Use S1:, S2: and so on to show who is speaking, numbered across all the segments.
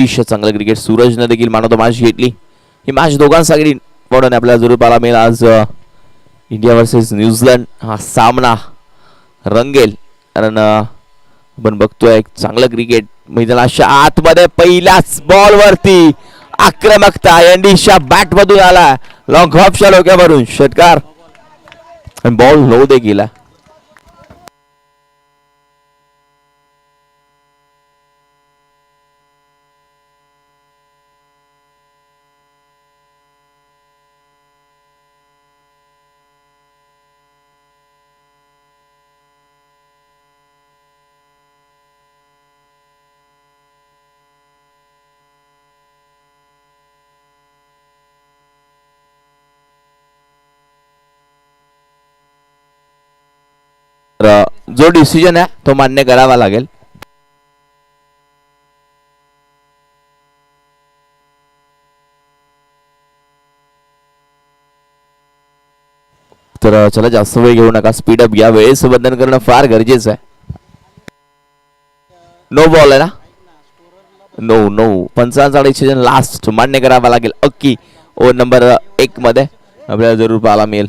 S1: अतिशय चांगलं क्रिकेट सूरजनं देखील मानवतो मॅच घेतली. ही मॅच दोघांसाठी म्हणून आपल्याला जरूर पाहायला मिळेल. आज इंडिया वर्सेस न्यूझीलंड हा सामना रंगेल. कारण आपण बघतोय एक चांगलं क्रिकेट मैदानाच्या आतमध्ये पहिल्याच बॉलवरती आक्रमकता एंडीच्या बॅटमधून आला लॉंग हॉपच्या डोक्यावरून षटकार. बॉल लो दे गेला तर जो डिसिजन आहे तो मान्य करावा लागेल. तर चला जास्त वेळ घेऊ नका. स्पीड अप घ्या. वेळेचं बंधन करणं फार गरजेचं आहे. नो बॉल आहे ना? नो नो पंचांचा डिसिजन लास्ट मान्य करावा लागेल. अक्की ओव्हर नंबर एक मध्ये. आपल्याला जरूर पाहायला मिळेल.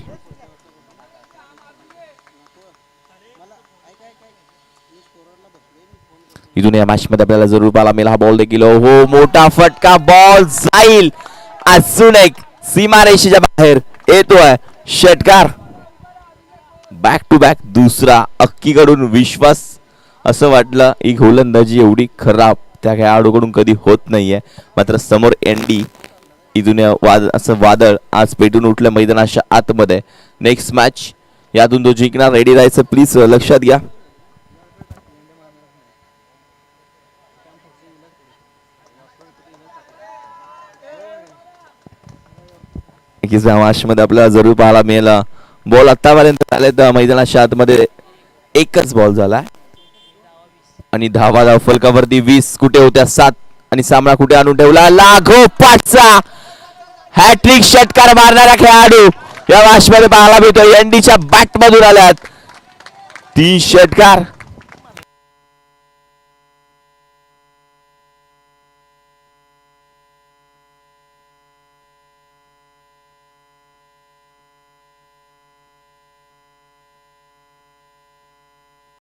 S1: इथून या मॅच मध्ये आपल्याला जरूर पाहायला मिळेल हा बॉल देखील. हो मोठा फटका बॉल जाईल. अजून एक सीमारेषेच्या बाहेर येतोय षटकार बॅक टू बॅक दुसरा अक्कीकडून विश्वास. असं वाटलं ही गोलंदाजी एवढी खराब त्या खेळाडूकडून कधी होत नाहीये. मात्र समोर एनडी इथून वाद असं वादळ आज पेटून उठलं मैदानाच्या आतमध्ये. नेक्स्ट मॅच यातून तो जिंकणार. रेडी राहायचं प्लीज लक्षात घ्या. नक्कीच मॅचमध्ये आपल्याला जरूर पाहायला मिळेल. बॉल आतापर्यंत आले तर मैदानाच्या आतमध्ये एकच बॉल झाला. आणि दहावा धाव फलकावरती वीस कुठे होत्या सात आणि सामना कुठे आणून ठेवला? लागो पाचचा. हॅट्रिक षटकार मारणारा खेळाडू. या मॅच मध्ये पाहायला मिळतो एनडीच्या बॅट मधून आल्यात. तीन षटकार.